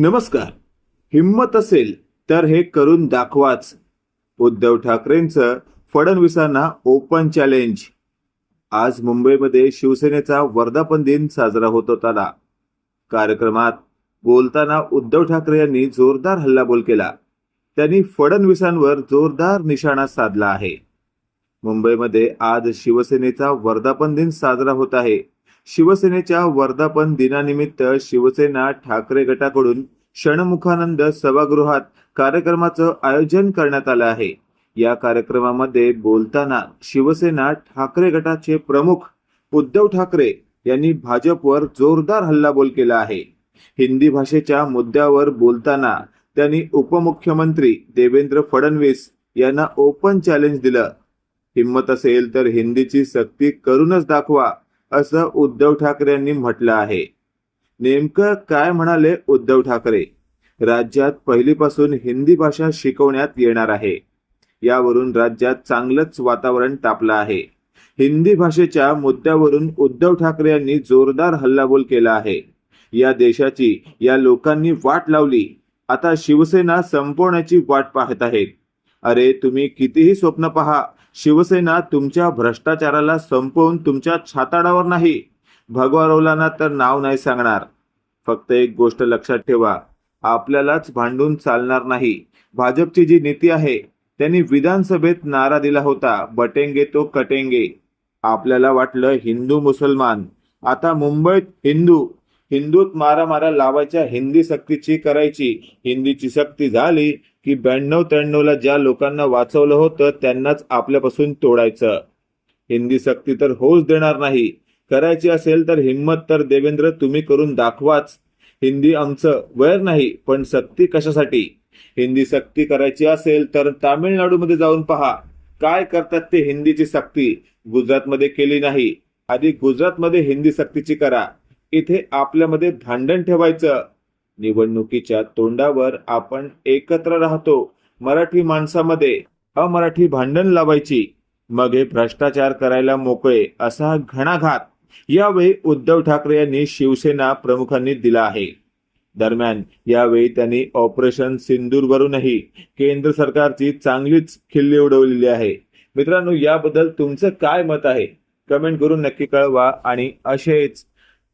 नमस्कार. हिंमत असेल तर हे करून दाखवाच. उद्धव ठाकरेंचं फडणवीसांना ओपन चॅलेंज आज मुंबईमध्ये शिवसेनेचा वर्धापन दिन साजरा होत होताला कार्यक्रमात बोलताना उद्धव ठाकरे यांनी जोरदार हल्लाबोल केला. त्यांनी फडणवीसांवर जोरदार निशाणा साधला आहे. मुंबईमध्ये आज शिवसेनेचा वर्धापन दिन साजरा होत आहे. शिवसेनेच्या वर्धापन दिनानिमित्त शिवसेना ठाकरे गटाकडून क्षणमुखानंद सभागृहात कार्यक्रमाचं आयोजन करण्यात आलं आहे. या कार्यक्रमामध्ये बोलताना शिवसेना ठाकरे गटाचे प्रमुख उद्धव ठाकरे यांनी भाजपवर जोरदार हल्लाबोल केला आहे. हिंदी भाषेच्या मुद्द्यावर बोलताना त्यांनी उपमुख्यमंत्री देवेंद्र फडणवीस यांना ओपन चॅलेंज दिलं. हिंमत असेल तर हिंदीची सक्ती करूनच दाखवा. असं उद्धव ठाकरे यांनी म्हटलं आहे. नेमकं काय म्हणाले उद्धव ठाकरे? राज्यात पहिलीपासून हिंदी भाषा शिकवण्यात येणार आहे. यावरून राज्यात चांगलंच वातावरण तापलं आहे. हिंदी भाषेच्या मुद्द्यावरून उद्धव ठाकरे यांनी जोरदार हल्लाबोल केला आहे. या देशाची या लोकांनी वाट लावली. आता शिवसेना संपवण्याची वाट पाहत आहेत. अरे तुम्ही कितीही स्वप्न पहा शिवसेना तुमच्या भ्रष्टाचाराला संपवून तुमच्या छाताडावर नाही. भगवारवलांना तर नाव नाही सांगणार. फक्त एक गोष्ट लक्षात ठेवा. आपल्यालाच भांडून चालणार नाही. भाजपची जी नीती आहे त्यांनी विधानसभेत नारा दिला होता. बटेंगे तो कटेंगे. आपल्याला वाटलं हिंदू मुसलमान. आता मुंबईत हिंदू हिंदूत मारा मारा लावायच्या हिंदी सक्तीची करायची. हिंदीची सक्ती झाली की ब्याण्णव त्र्याण्णवला ज्या लोकांना वाचवलं होतं त्यांनाच आपल्यापासून तोडायचं. हिंदी सक्ती तर होऊच देणार नाही. करायची असेल तर हिंमत तर देवेंद्र तुम्ही करून दाखवाच. हिंदी आमचं वैर नाही पण सक्ती कशासाठी? हिंदी सक्ती करायची असेल तर तामिळनाडूमध्ये जाऊन पहा. काय करतात ते हिंदीची सक्ती? गुजरातमध्ये केली नाही. आधी गुजरातमध्ये हिंदी सक्तीची करा. इथे आपल्यामध्ये भांडण ठेवायचं. निवडणुकीच्या तोंडावर आपण एकत्र राहतो. मराठी माणसामध्ये अमराठी भांडण लावायची. मग हे भ्रष्टाचार करायला मोकळे असा घणाघात यावेळी उद्धव ठाकरे यांनी शिवसेना प्रमुखांनी दिला आहे. दरम्यान यावेळी त्यांनी ऑपरेशन सिंदूरवरूनही केंद्र सरकारची चांगलीच खिल्ली उडवलेली आहे. मित्रांनो याबद्दल तुमचं काय मत आहे? कमेंट करून नक्की कळवा आणि असेच